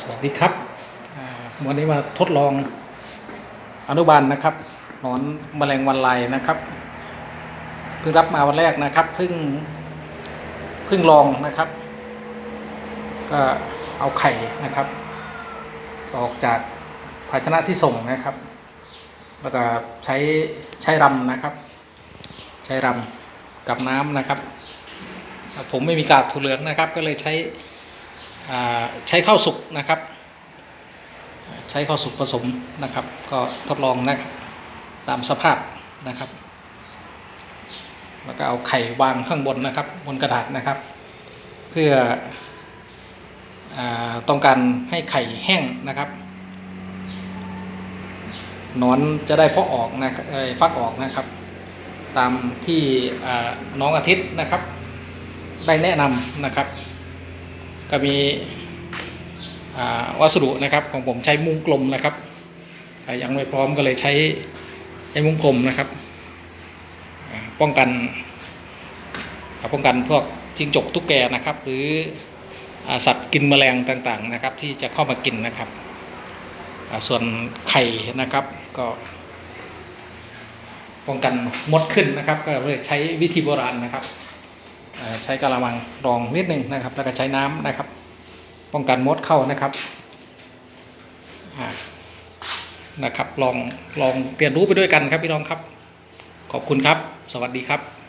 สวัสดีครับวันนี้มาทดลองอนุบาลนะครับหนอนแมลงวันลายนะครับ เพิ่งรับมาวันแรกนะครับเพิ่งเพิ่งลองนะครับ ก็เอาไข่นะครับ ออกจากภาชนะที่ส่งนะครับ แล้วก็ใช้ใช้รำนะครับ ใช้รำกับน้ำนะครับ ผมไม่มีกากถั่วเหลืองนะครับ ก็เลยใช้ ใช้ข้าวสุกนะครับ ใช้ข้าวสุกผสมนะครับ ก็ทดลองนะครับตามสภาพนะครับ แล้วก็เอาไข่วางข้างบนนะครับ บนกระดาษนะครับ เพื่ออต้องการให้ไข่แห้งนะครับนอนจะได้เพาะออกนะเอ่อฟักออกนะครับ ตามที่น้องอาทิตย์นะครับ ได้แนะนำนะครับ ก็มีวัสดุนะครับของผมใช้มุ้งกลมนะครับยังไม่พร้อมก็เลยใช้ใช้มุ้งกลมนะครับ ป้องกันป้องกันพวกจิงจกตุ๊กแกนะครับ หรืออสัตว์กินแมลงต่างๆนะครับ ที่จะเข้ามากินนะครับ ส่วนไข่นะครับก็ ป้องกันมดขึ้นนะครับ ก็เลยใช้วิธีโบราณนะครับ ใช้กระมังรองนิดนึงนะครับ แล้วก็ใช้น้ำนะครับ ป้องกันมดเข้านะครับนะครับ ลองลองเรียนรู้ไปด้วยกันครับพี่น้องครับ ขอบคุณครับ สวัสดีครับ